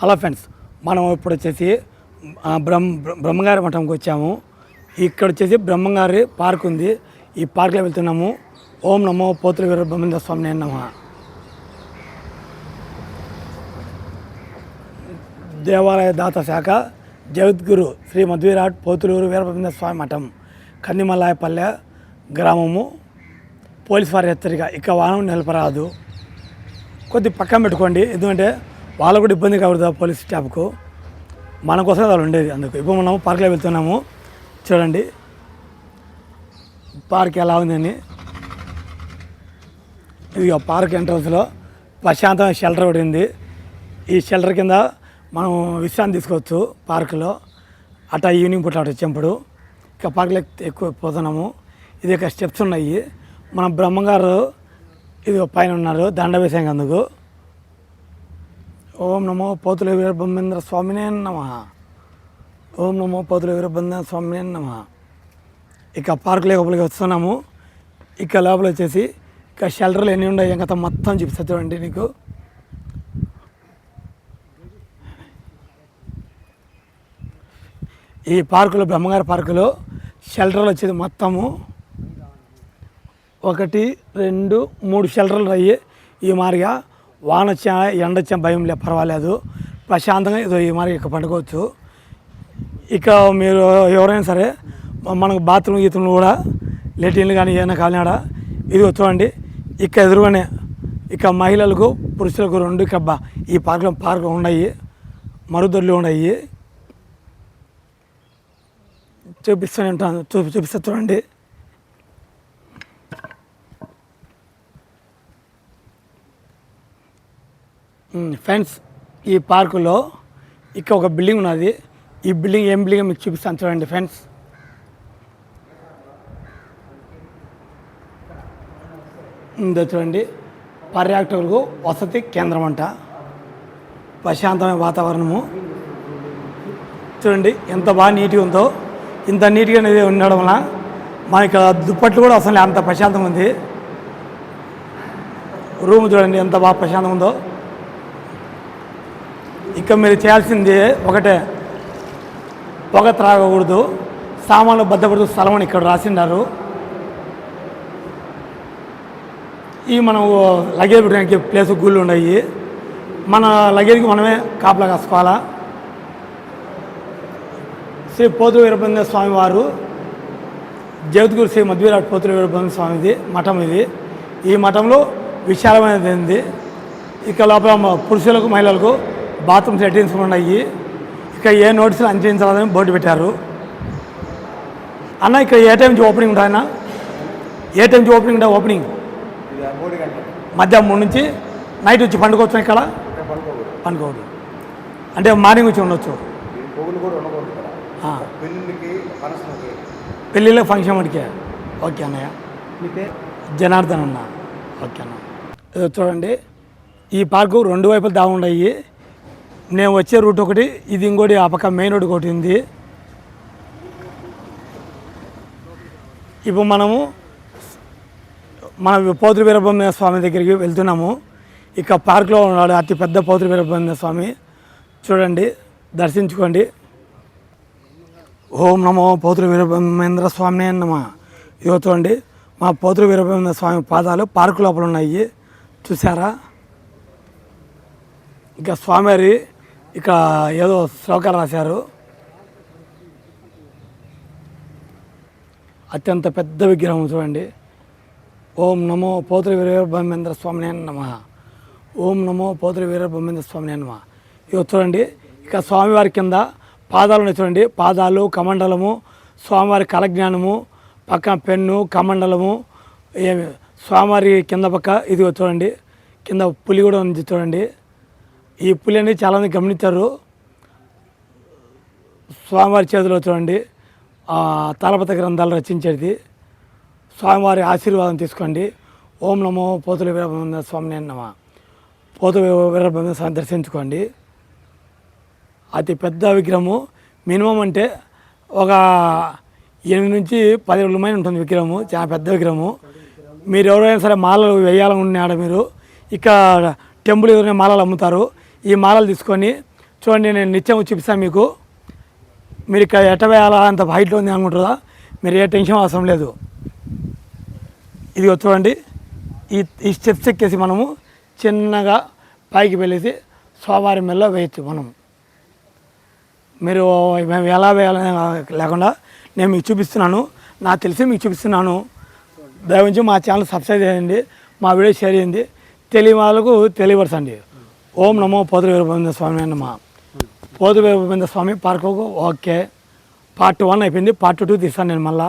Hello friends మనం ఇప్పుడు వచ్చేసి బ్రహ్మ బ్రహ్మగారి మఠంకి వచ్చాము. ఇక్కడ వచ్చేసి బ్రహ్మగారి పార్క్ ఉంది. ఈ పార్క్లో వెళ్తున్నాము. ఓం నమో పోతుల వీర బ్రహ్మేంద్ర స్వామి నేను నమ. దేవాలయ దాత శాఖ జగద్గురు శ్రీ మధ్వీరాట్ పోతులూరు వీరబ్రహ్మేంద్ర స్వామి మఠం కందిమల్లాయపల్లె గ్రామము. పోలీస్ వారి హెచ్చరిక ఇక వాహనం నిలపరాదు కొద్ది పక్కన పెట్టుకోండి. ఎందుకంటే వాళ్ళకు కూడా ఇబ్బంది కలుగుతుంది పోలీస్ స్టాఫ్కు మన కోసం వాళ్ళు ఉండేది అందుకు. ఇప్పుడు మనం పార్క్లో వెళ్తున్నాము. చూడండి. పార్క్ ఎలా ఉందని. ఇది పార్క్ ఎంట్రన్స్లో ప్రశాంతమైన షెల్టర్ ఒకటి ఉంది. ఈ షెల్టర్ కింద మనం విశ్రాంతి తీసుకోవచ్చు పార్కులో అట్లా ఈవినింగ్ పూట అటు వచ్చేప్పుడు ఇక పార్కులో ఎక్కువ పోతున్నాము. ఇది ఒక స్టెప్స్ ఉన్నాయి. మన బ్రహ్మంగారు ఇది పైన ఉన్నారు. దండ వేసాం అందుకు. ఓం నమో పోతుల వీరబ్రహ్మేంద్ర స్వామినే నమ. ఓం నమో పోతుల వీరబ్రహ్మేంద్ర స్వామినే నమ. ఇక పార్క్ లోపలికి వస్తున్నాము. ఇక లోపల వచ్చేసి ఇక షెల్టర్లు ఎన్ని ఉన్నాయి ఇంకా మొత్తం చూపిస్తా చూడండి నీకు. ఈ పార్కులో బ్రహ్మగారి పార్కులో షెల్టర్లు వచ్చేది మొత్తము. ఒకటి రెండు మూడు షెల్టర్లు అయ్యి ఈ మారిగా వాన వచ్చా ఎండ వచ్చా భయం లే పర్వాలేదు. ప్రశాంతంగా ఇదో ఈ మరి ఇక పండుకోవచ్చు. ఇక మీరు ఎవరైనా సరే మనకు బాత్రూమ్ గీత్రూమ్లు కూడా లెటిన్లు కానీ ఏమైనా కాలినాడా? ఇది చూడండి. ఇక ఎదురుగానే ఇక మహిళలకు పురుషులకు రెండు ఇక ఈ పార్కులో పార్క్ ఉన్నాయి. మరుగుదొడ్లు ఉన్నాయి. చూపిస్తూనే ఉంటాను. చూపి చూపిస్తా చూడండి. ఫ్రెండ్స్ ఈ పార్కులో ఇక్కడ ఒక బిల్డింగ్ ఉన్నది. ఈ బిల్డింగ్ ఏం బిల్డింగ్ మీకు చూపిస్తాను చూడండి ఫ్రెండ్స్. ఇందో చూడండి. పర్యాటకులకు వసతి కేంద్రం అంట. ప్రశాంతమైన వాతావరణము. చూడండి ఎంత బాగా నీట్గా ఉందో. ఇంత నీట్గా అనేది ఉండడం వల్ల మన ఇక్కడ దుప్పట్లు కూడా అసలు అంత ప్రశాంతంగా ఉంది. రూమ్ చూడండి ఎంత బాగా ప్రశాంతంగా ఉందో. ఇక మీరు చేయాల్సింది ఒకటే. పొగ త్రాగకూడదు. సామాన్లు భద్రపడుతూ స్థలం అని ఇక్కడ రాసిండారు. ఈ మనం లగేజ్ పెట్టడానికి ప్లేస్ గుళ్ళు ఉన్నాయి. మన లగేజ్కి మనమే కాపలా కాసుకోవాలా? శ్రీ పోతుల వీరబ్రహ్మ స్వామి వారు జగద్గురు శ్రీ మధ్వీరాట్ పోతుల వీరబ్రహ్మ స్వామిది మఠం ఇది. ఈ మఠంలో విశాలమైనది ఇక్కడ లోపల పురుషులకు మహిళలకు బాత్రూమ్ సెట్టింగ్స్ ఉన్నాయి. ఇక ఏ నోటీసులు అందించాలని బోర్డు పెట్టారు. అన్న ఇక్కడ ఏ టైంకి ఓపెనింగ్ ఉంటాయన్న ఏ టైంకి ఓపెనింగ్ ఉంటాయి ఓపెనింగ్ మధ్యాహ్నం మూడు నుంచి నైట్ వచ్చి పండుకోవచ్చు ఇక్కడ? పండుకోవద్దు అంటే మార్నింగ్ వచ్చి ఉండొచ్చు. పెళ్ళిళ్ళ ఫంక్షన్ వాడికి ఓకే అన్నయ్య. జనార్దన్ అన్న. ఓకే అన్న. చూడండి. ఈ పార్కు రెండు వైపులు దాగుండయి. నేను వచ్చే రూట్ ఒకటి ఇది ఇంకోటి ఆ పక్క మెయిన్ రోడ్ ఒకటి ఉంది. ఇప్పుడు మనము మన పౌత్రి వీరబ్రహ్మ స్వామి దగ్గరికి వెళ్తున్నాము. ఇక పార్క్లో ఉన్నాడు అతి పెద్ద పోతుల వీరబ్రహ్మ స్వామి. చూడండి దర్శించుకోండి. ఓం నమో పోతుల వీరబ్రహ్మేంద్ర స్వామి నమ. ఇదిగో చూడండి మా పోతుల వీరబ్రహ్మేంద్ర స్వామి పాదాలు పార్కు లోపల ఉన్నాయి. చూసారా? ఇంకా స్వామివారి ఇక ఏదో శ్లోకాలు రాశారు. అత్యంత పెద్ద విగ్రహం చూడండి. ఓం నమో పోతుల వీరబ్రహ్మేంద్ర స్వామి నమ. ఓం నమో పోతుల వీరబ్రహ్మేంద్ర స్వామి నమ. ఇక చూడండి ఇక స్వామివారి కింద పాదాలు ఉన్నాయి చూడండి. పాదాలు కమండలము స్వామివారి కలజ్ఞానము పక్కన పెన్ను కమండలము ఏమి స్వామివారి కింద పక్క ఇదిగో చూడండి. కింద పులి కూడా ఉంది చూడండి. ఈ పులి అనేది చాలామంది గమనించారు. స్వామివారి చేతిలో చూడండి. ఆ, గ్రంథాలు రచించేది. స్వామివారి ఆశీర్వాదం తీసుకోండి. ఓం నమో పోతుల వీరబ్రహ్మ స్వామి నమ. పోతుల వీరబ్రహ్మ స్వామి దర్శించుకోండి. అతి పెద్ద విగ్రహము. మినిమం అంటే ఒక ఎనిమిది నుంచి పది రోజుల మైన ఉంటుంది విగ్రహము. చాలా పెద్ద విగ్రహము. మీరు ఎవరైనా సరే మాలలు వేయాలనుకున్నాడు మీరు ఇక్కడ టెంపుల్ ఎవరైనా మాలలు అమ్ముతారు ఈ మాలలు తీసుకొని చూడండి నేను నిత్యం చూపిస్తాను మీకు. మీరు ఇక్కడ ఎట్ట అంత హైట్లో ఉంది అనుకుంటారా? మీరు ఏ టెన్షన్ అవసరం లేదు. ఇది చూడండి ఈ ఈ స్టెప్స్ ఎక్కేసి మనము చిన్నగా పైకి వెళ్ళేసి స్వామివారి మెల్ల వేయచ్చు మనం. మీరు మేము ఎలా వేయాలని లేకుండా నేను మీకు చూపిస్తున్నాను. నాకు తెలిసి మీకు చూపిస్తున్నాను. దయవుంచి మా ఛానల్ సబ్స్క్రైబ్ చేయండి మా వీడియో షేర్ చేయండి. తెలియని వాళ్ళకు తెలియపరచండి. ఓం నమో పోతుల వీరభద్ర స్వామి అన్నమ. పోతు Veerabhadra Swamy park okay. Part one అయిపోయింది. పార్ట్ టూ తీస్తాను నేను మళ్ళీ.